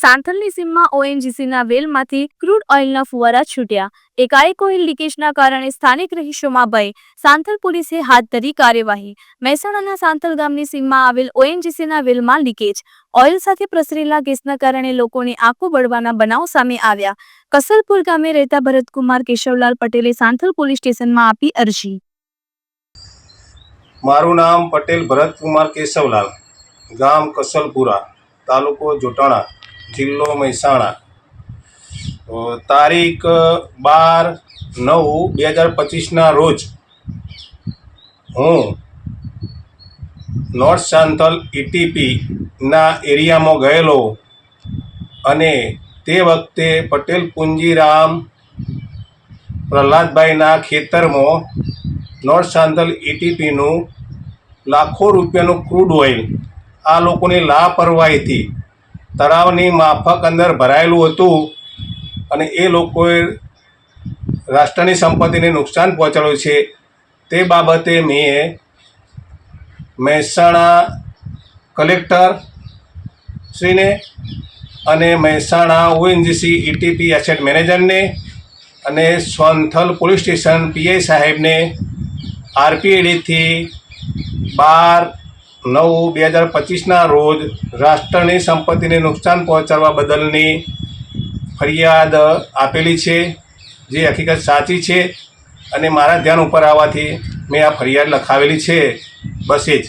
સાંથલની સીમમાં ઓએનજીસીના વેલમાંથી ક્રૂડ ઓઇલના ફુવારા છૂટ્યા. એકાએક ઓઇલ લીકેજના કારણે સ્થાનિક રહીશોમાં ભય. સાંથલ પોલીસે હાથ ધરી કાર્યવાહી. મહેસાણાના સાંથલ ગામની સીમમાં આવેલ ઓએનજીસીના વેલમાં લીકેજ. ઓઇલ સાથે પ્રસરેલા ગેસના કારણે લોકોની આંખો બળવાના બનાવ સામે આવ્યા. કસલપુર ગામે રહેતા ભરતકુમાર કેશવલાલ પટેલે સાંથલ પોલીસ સ્ટેશનમાં આપી અરજી. મારું નામ પટેલ ભરતકુમાર કેશવલાલ. ગામ કસલપુરા, તાલુકો જોટાણા. જિલ્લો મહેસાણા. તારીખ, બાર, નવ, બે હજાર પચીસના રોજ હું નોર્થ સાંથલ ઇટીપીના એરિયામાં ગયેલો અને તે વખતે પટેલ પુંજીરામ પ્રહલાદભાઈના ખેતરમાં નોર્થ સાંથલ ઇટીપીનું લાખો રૂપિયાનું ક્રૂડ ઓઇલ આ લોકોની લાપરવાહીથી તળાવની માફક અંદર ભરાયેલું હતું અને એ લોકોએ રાષ્ટ્રની સંપત્તિને નુકસાન પહોંચાડ્યું છે. તે બાબતે મેં મહેસાણા કલેક્ટર શ્રીને અને મહેસાણા ઓએનજીસી ઇટીપી એસેટ મેનેજરને અને સોનથલ પોલીસ સ્ટેશન પીઆઈ સાહેબને આરપીએડીથી બાર નવ બે હજાર પચીસના રોજ રાષ્ટ્રની સંપત્તિને નુકસાન પહોંચાડવા બદલની ફરિયાદ આપેલી છે, જે હકીકત સાચી છે અને મારા ધ્યાન ઉપર આવવાથી મેં આ ફરિયાદ લખાવેલી છે. બસ એ જ.